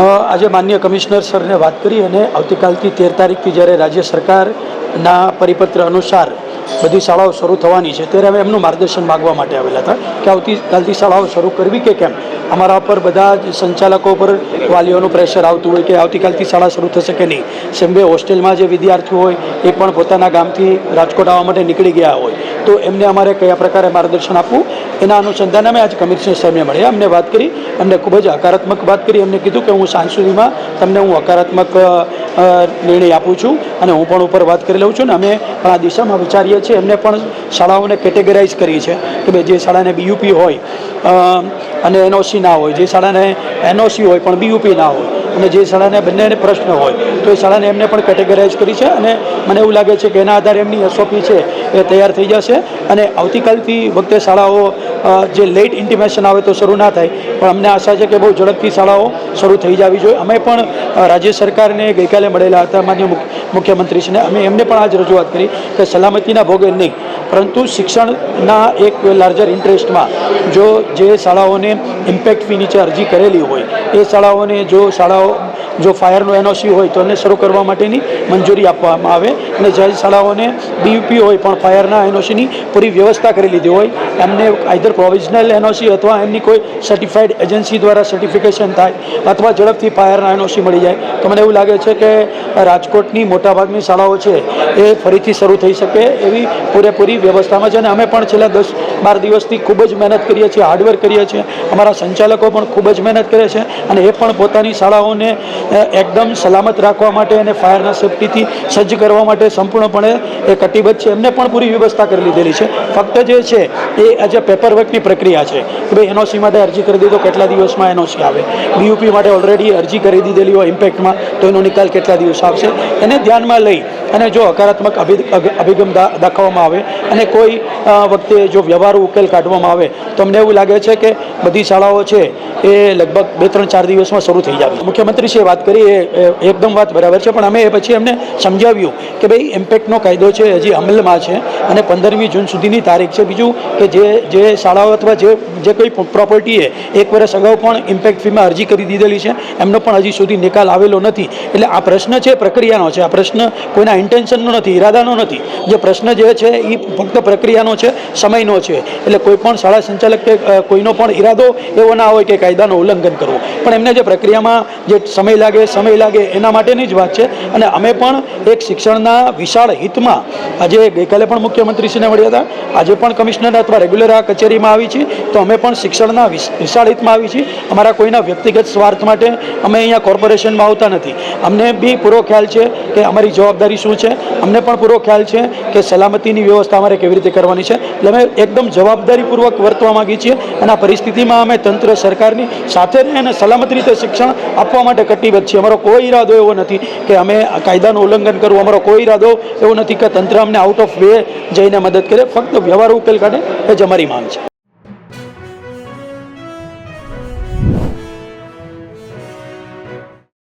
આજે માન્ય કમિશનર સરને વાત કરી અને આવતીકાલથી તેર તારીખથી જ્યારે રાજ્ય સરકારના પરિપત્ર અનુસાર બધી શાળાઓ શરૂ થવાની છે, ત્યારે હવે એમનું માર્ગદર્શન માગવા માટે આવેલા હતા કે આવતીકાલથી શાળાઓ શરૂ કરવી કે કેમ? અમારા પર બધા જ સંચાલકો પર વાલીઓનું પ્રેશર આવતું હોય કે આવતીકાલથી શાળા શરૂ થશે કે નહીં. સેમ્બે હોસ્ટેલમાં જે વિદ્યાર્થીઓ હોય, એ પણ પોતાના ગામથી રાજકોટ આવવા માટે નીકળી ગયા હોય. તો એમને અમારે કયા પ્રકારે માર્ગદર્શન આપવું? એના અનુસંધાને અમે આજે કમિશનર સાહેબને મળ્યા. અમને વાત કરી એમને ખૂબ જ હકારાત્મક વાત કરી. એમને કીધું કે હું સાંજ સુધીમાં તમને હું હકારાત્મક નિર્ણય આપું છું અને હું પણ ઉપર વાત કરી લઉં છું. ને અમે પણ આ દિશામાં વિચારીએ છીએ. એમને પણ શાળાઓને કેટેગરાઇઝ કરી છે કે ભાઈ જે શાળાને બીયુપી હોય અને એનઓસી ના હોય, જે શાળાને એનઓસી હોય પણ બીયુપી ના હોય. અને જે શાળાને બંનેને પ્રશ્ન હોય, તો એ શાળાને એમને પણ કેટેગરાઇઝ કરી છે અને મને એવું લાગે છે કે એના આધારે એમની એસઓપી છે એ તૈયાર થઈ જશે. અને આવતીકાલથી વખતે શાળાઓ જે લેટ ઇન્ટિમેશન આવે તો શરૂ ના થાય, પણ અમને આશા છે કે બહુ ઝડપથી શાળાઓ શરૂ થઈ જવી જોઈએ. અમે પણ રાજ્ય સરકારને ગઈકાલે મળેલા હતા, માન્ય મુખ્ય- મુખ્યમંત્રીશ્રીને, અમે એમને પણ આજ રજૂઆત કરી કે સલામતીના ભોગે નહીં. પરંતુ શિક્ષણના એક લાર્જર ઇન્ટરેસ્ટમાં જો જે શાળાઓને ઇમ્પેક્ટ ફી નીચે અરજી કરેલી હોય, એ શાળાઓને જો શાળાઓ, જો ફાયરનો એનઓસી હોય, તો એને શરૂ કરવા માટેની મંજૂરી આપવામાં આવે અને જે શાળાઓને બીયુપી હોય, પણ ફાયરના એનઓસીની પૂરી વ્યવસ્થા કરી લીધી હોય, એમને આઈધર પ્રોવિઝનલ એનઓસી અથવા એમની કોઈ સર્ટિફાઈડ એજન્સી દ્વારા સર્ટિફિકેશન થાય અથવા ઝડપથી ફાયરના એનઓસી મળી જાય. તો મને એવું લાગે છે કે રાજકોટની મોટાભાગની શાળાઓ છે એ ફરીથી શરૂ થઈ શકે એવી પૂરેપૂરી વ્યવસ્થામાં છે. અને અમે પણ છેલ્લા દસ બાર દિવસથી ખૂબ જ મહેનત કરીએ છીએ હાર્ડવર્ક કરીએ છીએ. અમારા સંચાલકો પણ ખૂબ જ મહેનત કરે છે અને એ પણ પોતાની શાળાઓને એકદમ સલામત રાખવા માટે અને ફાયરના સેફટીથી સજ્જ કરવા માટે સંપૂર્ણપણે એ કટિબદ્ધ છે. એમને પણ પૂરી વ્યવસ્થા કરી લીધેલી છે. ફક્ત જે છે, એ આજે પેપરવર્કની પ્રક્રિયા છે. કે ભાઈ એનઓસી માટે અરજી કરી દીધો, કેટલા દિવસમાં એનઓસી આવે? બીયુપી માટે ઓલરેડી અરજી કરી દીધેલી હોય ઇમ્પેક્ટમાં તો એનો નિકાલ કેટલા દિવસ આવશે? એને ધ્યાનમાં લઈ અને જો હકારાત્મક અભિ- અભિગમ દાખવવામાં આવે અને કોઈ વખતે જો વ્યવહારુ ઉકેલ કાઢવામાં આવે, તો અમને એવું લાગે છે કે બધી શાળાઓ છે એ લગભગ બે ત્રણ ચાર દિવસમાં શરૂ થઈ જાય મુખ્યમંત્રીશ્રીએ વાત કરી, એ એ એકદમ વાત બરાબર છે, પણ અમે એ પછી એમને સમજાવ્યું કે ભાઈ ઇમ્પેક્ટનો કાયદો છે, હજી અમલમાં છે અને પંદરમી જૂન સુધીની તારીખ છે. બીજું કે જે જે શાળાઓ અથવા જે જે કોઈ પ્રોપર્ટીએ એક વર્ષ અગાઉ પણ ઇમ્પેક્ટ ફીમાં અરજી કરી દીધેલી છે, એમનો પણ હજી સુધી નિકાલ આવેલો નથી. એટલે આ પ્રશ્ન છે, પ્રક્રિયાનો છે. આ પ્રશ્ન કોઈના ઇન્ટેન્શનનો નથી, ઈરાદાનો નથી. જે પ્રશ્ન જે છે એ ફક્ત પ્રક્રિયાનો છે, સમયનો છે. એટલે કોઈ પણ શાળા સંચાલક કે કોઈનો પણ ઈરાદો એવો ના હોય કે કાયદાનું ઉલ્લંઘન કરવું. પણ એમને જે પ્રક્રિયામાં જે સમય લાગે સમય લાગે એના માટેની જ વાત છે. અને અમે પણ એક શિક્ષણના વિશાળ હિતમાં આજે ગઈકાલે પણ મુખ્યમંત્રીશ્રીને મળ્યા હતા. આજે પણ કમિશનર અથવા રેગ્યુલર આ કચેરીમાં આવી છે તો અમે પણ શિક્ષણના વિશાળ હિતમાં આવી છીએ. અમારા કોઈના વ્યક્તિગત સ્વાર્થ માટે અમે અહીંયા કોર્પોરેશનમાં આવતા નથી. અમને બી પૂરો ખ્યાલ છે કે અમારી જવાબદારી શું છે? અમને પણ પૂરો ખ્યાલ છે કે સલામતીની વ્યવસ્થા અમારે કેવી રીતે કરવાની છે. એટલે અમે એકદમ જવાબદારીપૂર્વક વર્તવા માગીએ છીએ અને આ પરિસ્થિતિમાં અમે તંત્ર સરકારની સાથે અને સલામત રીતે શિક્ષણ આપવા માટે કટિબદ્ધ છીએ. અમારો કોઈ ઈરાદો એવો નથી કે અમે કાયદાનું ઉલ્લંઘન કરવું. અમારો કોઈ ઈરાદો એવો નથી કે તંત્ર અમને આઉટ ઓફ વે જઈને મદદ કરે. ફક્ત વ્યવહાર ઉકેલ કાઢે એ જ અમારી માંગ છે.